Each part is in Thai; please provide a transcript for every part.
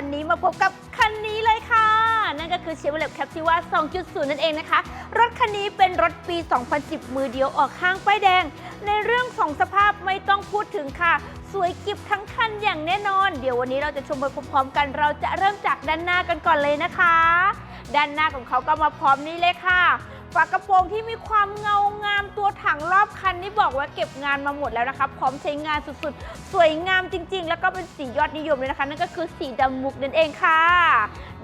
วันนี้มาพบกับคันนี้เลยค่ะ นั่นก็คือ Chevrolet Captiva 2.0 นั่นเองนะคะ รถคันนี้เป็นรถปี 2010 มือเดียวออกห้างป้ายแดง ในเรื่องของสภาพไม่ต้องพูดถึงค่ะ สวยกิบทั้งคันอย่างแน่นอน เดี๋ยววันนี้เราจะชมไปพร้อมๆกัน เราจะเริ่มจากด้านหน้ากันก่อนเลยนะคะ ด้านหน้าของเขาก็มาพร้อมนี่เลยค่ะ ฝากระโปรงที่มีความเงางามตัวถังรอบคันนี่บอกว่าเก็บงานมาหมดแล้วนะคะพร้อมใช้งานสุดๆ สวยงามจริง ๆ แล้วก็เป็นสียอดนิยมเลยนะคะ นั่นก็คือสีดำมุกนั่นเองค่ะ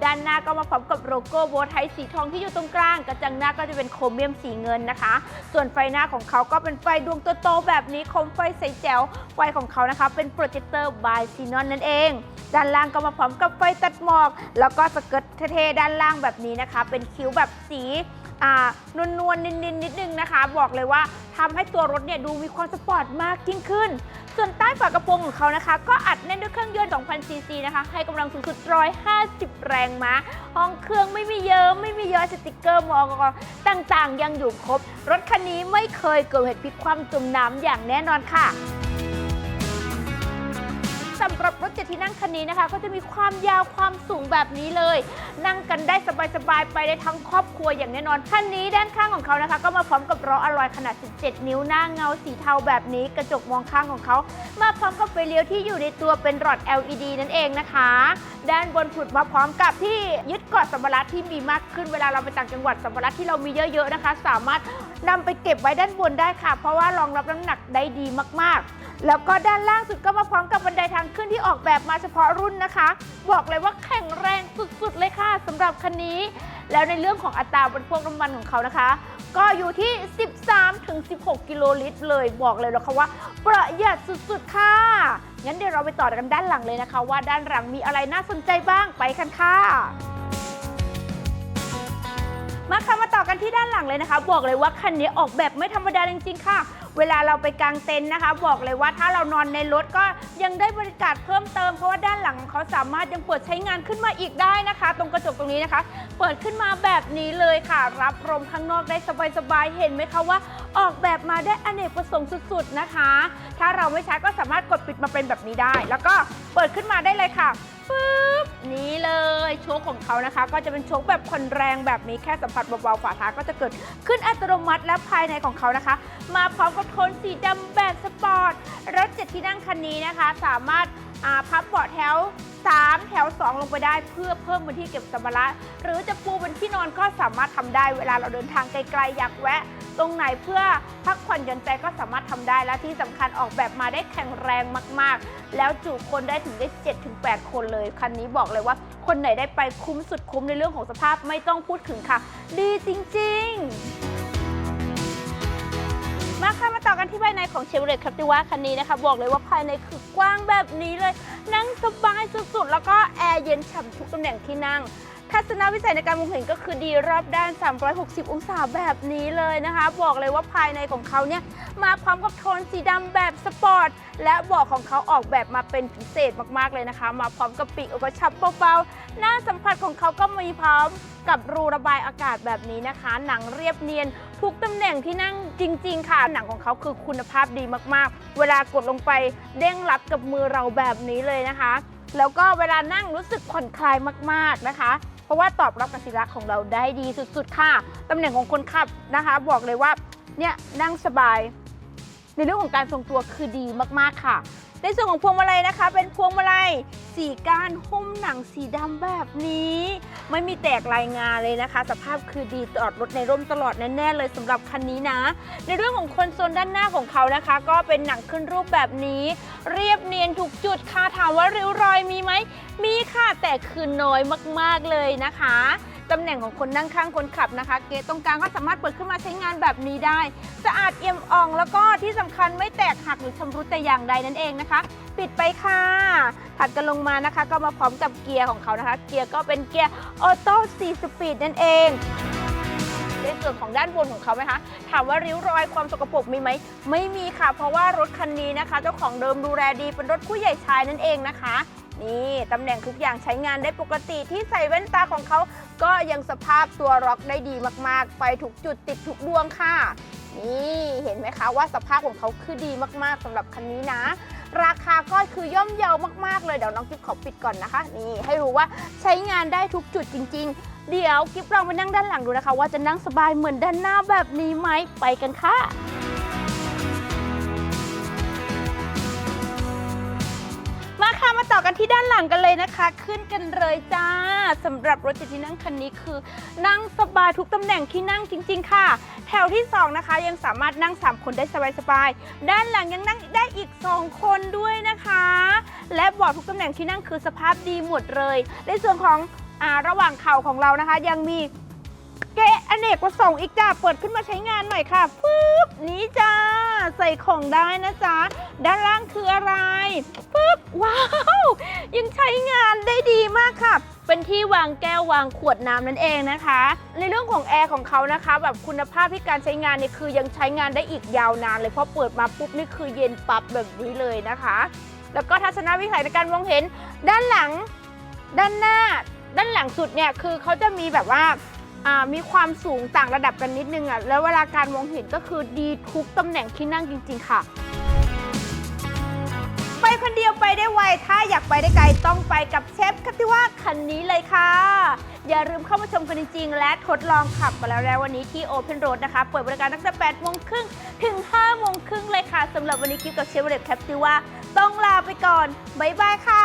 ด้านหน้าก็มาพร้อมกับโลโก้โบว์ไทยสีทองที่อยู่ตรงกลาง กระจังหน้าก็จะเป็นโครเมียมสีเงินนะคะ ส่วนไฟหน้าของเขาก็เป็นไฟดวงโตๆแบบนี้โคมไฟใสแจ๋วไฟของเขานะคะ เป็นโปรเจคเตอร์บายซีนอนนั่นเองด้านล่างก็มาพร้อมกับไฟตัดหมอก แล้วก็สเกิร์ตเท่ๆด้านล่างแบบนี้นะคะ เป็นคิ้วแบบสี นวลนวลนินๆนิดนึงนะคะ บอกเลยว่าทำให้ตัวรถเนี่ยดูมีความสปอร์ตมากยิ่งขึ้น ส่วนใต้ฝากระโปรงของเขานะคะ ก็อัดแน่นด้วยเครื่องยนต์2,000ซีซีนะคะ ให้กำลังสูงสุด 150 แรงม้า ห้องเครื่องไม่มีเยอะไม่มีเยอะสติกเกอร์มอกต่างๆ ยังอยู่ครบ รถคันนี้ไม่เคยเกิดเหตุพลิกคว่ำจมน้ำอย่างแน่นอนค่ะ สำหรับรถเจ็ดที่นั่งคันนี้นะคะ ก็จะมีความยาวความสูงแบบนี้เลย นั่งกันได้สบายๆไปได้ทั้งครอบครัวอย่างแน่นอนคันนี้ด้านข้างของเขานะคะ ก็มาพร้อมกับล้ออลลอยขนาด 17 นิ้วหน้าเงาสีเทาแบบนี้ กระจกมองข้างของเขามาพร้อมกับไฟเลี้ยวที่อยู่ในตัวเป็นหลอด LED นั่นเองนะคะ ด้านบนผุดมาพร้อมกับที่ยึดเกาะสัมภาระที่มีมากขึ้นเวลาเราไปต่างจังหวัดสัมภาระที่เรามีเยอะๆนะคะ สามารถนำไปเก็บไว้ด้านบนได้ค่ะ เพราะว่ารองรับน้ำหนักได้ดีมากๆ แล้วก็ด้านล่างสุดก็มาพร้อมกับบันไดทางขึ้นที่ออกแบบมาเฉพาะรุ่นนะคะ บอกเลยว่าแข็งแรงสุดๆเลยค่ะสำหรับคันนี้ แล้วในเรื่องของอัตราบริโภคน้ำมันของเขานะคะ ก็อยู่ที่ 13ถึง16 กิโลลิตรเลยบอกเลยนะคะว่า ประหยัดสุดๆค่ะ งั้นเดี๋ยวเราไปต่อกันด้านหลังเลยนะคะ ว่าด้านหลังมีอะไรน่าสนใจบ้างไปกันค่ะ มาค่ะมาต่อกันที่ด้านหลังเลยนะคะ บอกเลยว่าคันนี้ออกแบบไม่ธรรมดาจริงๆค่ะ เวลาเราไปกางเต็นท์นะคะ บอกเลยว่าถ้าเรานอนในรถก็ยังได้บริการเพิ่มเติมเพราะว่าด้านหลังของเขาสามารถยังเปิดใช้งานขึ้นมาอีกได้นะคะ ตรงกระจกตรงนี้นะคะ เปิดขึ้นมาแบบนี้เลยค่ะ รับลมข้างนอกได้สบายๆเห็นไหมคะว่า ออกแบบมาได้อเนกประสงค์สุดๆนะคะ ถ้า เราไม่ใช้ก็สามารถกดปิดมาเป็นแบบนี้ได้ แล้วก็เปิดขึ้นมาได้เลยค่ะปึ๊บนี้เลยโชคของเขานะคะ ก็จะเป็นโชคแบบคนแรงแบบนี้แค่สัมผัสเบาๆฝาท้ายก็จะเกิดขึ้นอัตโนมัติและภายในของเขานะคะ มาพร้อมกับโทนสีดำแบบสปอร์ตรถเจ็ดที่นั่งคันนี้นะคะ สามารถ พับเบาะแถว 3 แถว 2 ลงไปได้เพื่อเพิ่มพื้นที่เก็บสัมภาระหรือจะปูบนที่นอนก็สามารถทำได้เวลาเราเดินทางไกลๆอยากแวะ ตรงไหนเพื่อพักผ่อนหย่อนใจก็สามารถทำได้และที่สำคัญออกแบบมาได้แข็งแรงมากๆ แล้วจุคนได้ถึงได้7ถึง8คนเลย คันนี้บอกเลยว่าคนไหนได้ไปคุ้มสุดคุ้มในเรื่องของสภาพไม่ต้องพูดถึงค่ะ ดีจริง ๆ มาค่ะมาต่อกันที่ภายในของ Chevrolet Captiva คันนี้นะคะบอกเลยว่าภายในคือกว้างแบบนี้เลย นั่งสบายสุดๆ แล้วก็แอร์เย็นฉ่ำทุกตำแหน่งที่นั่ง ทัศนวิสัยในการมองเห็นก็คือดีรอบด้าน 360 องศาแบบนี้เลยนะคะ บอกเลยว่าภายในของเขาเนี่ยมาพร้อมกับโทนสีดำแบบสปอร์ต และเบาะของเขาออกแบบมาเป็นพิเศษมากๆเลยนะคะ มาพร้อมกับปีกกระชับเบาๆ หน้าสัมผัสของเขาก็มีพร้อมกับรูระบายอากาศแบบนี้นะคะ หนังเรียบเนียน ทุกตำแหน่งที่นั่งจริง ๆ ค่ะ หนังของเขาคือคุณภาพดีมากๆ เวลากดลงไปเด้งรับกับมือเราแบบนี้เลยนะคะ แล้วก็เวลานั่งรู้สึกผ่อนคลายมาก ๆนะคะ ราะว่าตอบรับกสิระของเราได้ดีสุดๆค่ะตำแหน่งของคนขับนะคะ บอกเลยว่าเนี่ยนั่งสบาย ในเรื่องของการทรงตัวคือดีมากๆค่ะ ในส่วนของพวงมาลัยนะคะ เป็นพวงมาลัยสีก้านหุ้มหนังสีดำแบบนี้ ไม่มีแตกลายงานเลยนะคะ สภาพคือดีจอดรถในร่มตลอดแน่ๆเลยสำหรับคันนี้นะ ในเรื่องของคอนโซลด้านหน้าของเขานะคะ ก็เป็นหนังขึ้นรูปแบบนี้ เรียบเนียนทุกจุดค่ะถามว่าริ้วรอยมีไหมมีค่ะแต่คือน้อยมากๆเลยนะคะ ตำแหน่งของคนนั่งข้างคนขับนะคะ เกตตรงกลางก็สามารถเปิดขึ้นมาใช้งานแบบนี้ได้ สะอาดเอี่ยมอ่อง แล้วก็ที่สำคัญไม่แตกหักหรือชำรุดแต่อย่างใดนั่นเองนะคะ ปิดไปค่ะ ถัดกันลงมานะคะ ก็มาพร้อมกับเกียร์ของเขานะคะ เกียร์ก็เป็นเกียร์ออโต้4สปีดนั่นเองในส่วนของด้านบนของเขาไหมคะ ถามว่าริ้วรอยความสกปรกมีไหม ไม่มีค่ะ เพราะว่ารถคันนี้นะคะ เจ้าของเดิมดูแลดีเป็นรถผู้ใหญ่ชายนั่นเองนะคะ นี่ตำแหน่งทุกอย่างใช้งานได้ปกติที่ใส่แว่นตาของเขาก็ยังสภาพตัวร็อกได้ดีมากๆไฟทุกจุดติดทุกดวงค่ะ นี่เห็นไหมคะว่าสภาพของเขาคือดีมากๆสำหรับคันนี้นะ ราคาก็คือย่อมเยาวมากๆ เลยเดี๋ยวน้องกิฟขอปิดก่อนนะคะ นี่ให้รู้ว่าใช้งานได้ทุกจุดจริง ๆ เดี๋ยวกิฟลองไปนั่งด้านหลังดูนะคะ ว่าจะนั่งสบายเหมือนด้านหน้าแบบนี้ไหมไปกันค่ะ ค่ะมาต่อกันที่ด้านหลังกันเลยนะคะ ขึ้นกันเลยจ้าสำหรับรถเจ็ดที่นั่งคันนี้คือ นั่งสบายทุกตำแหน่งที่นั่งจริง ๆ ค่ะ แถวที่ 2 นะคะ ยังสามารถนั่ง 3 คนได้สบายๆด้านหลังยังนั่งได้อีก 2 คนด้วยนะคะ และเบาะทุกตำแหน่งที่นั่งคือสภาพดีหมดเลย ในส่วนของอาระหว่างเข่าของเรานะคะ ยังมี เกะอเนกประสงค์อีกจ้าเปิดขึ้นมาใช้งานหน่อยค่ะปึ๊บนี้จ้า ใส่ของได้นะจ๊ะ ด้านล่างคืออะไรปึ๊บว้าว ยังใช้งานได้ดีมากค่ะ เป็นที่วางแก้ววางขวดน้ำนั่นเองนะคะ ในเรื่องของแอร์ของเขานะคะ แบบคุณภาพที่การใช้งานเนี่ยคือยังใช้งานได้อีกยาวนานเลยเพราะเปิดมาปุ๊บนี่คือเย็นปับแบบนี้เลยนะคะ แล้วก็ทัศนวิสัยในการมองเห็น ด้านหลัง ด้านหน้า ด้านหลังสุดเนี่ยคือเขาจะมีแบบว่า มีความสูงต่างระดับกันนิดนึงอะแล้วเวลาการมองเห็นก็คือดีทุกตำแหน่งที่นั่งจริง ๆ ค่ะ ไปคนเดียวไปได้ไว ถ้าอยากไปได้ไกลต้องไปกับเชฟคัติว่าคันนี้เลยค่ะ อย่าลืมเข้ามาชมกันจริง ๆ และทดลองขับกันแล้วแล้ววันนี้ที่ Open Road นะคะ เปิดบริการตั้งแต่8โมงครึ่งถึง5โมงครึ่งเลยค่ะสำหรับวันนี้กิฟกับเชฟเรตแคปติว่าต้องลาไปก่อนบ๊ายบายค่ะ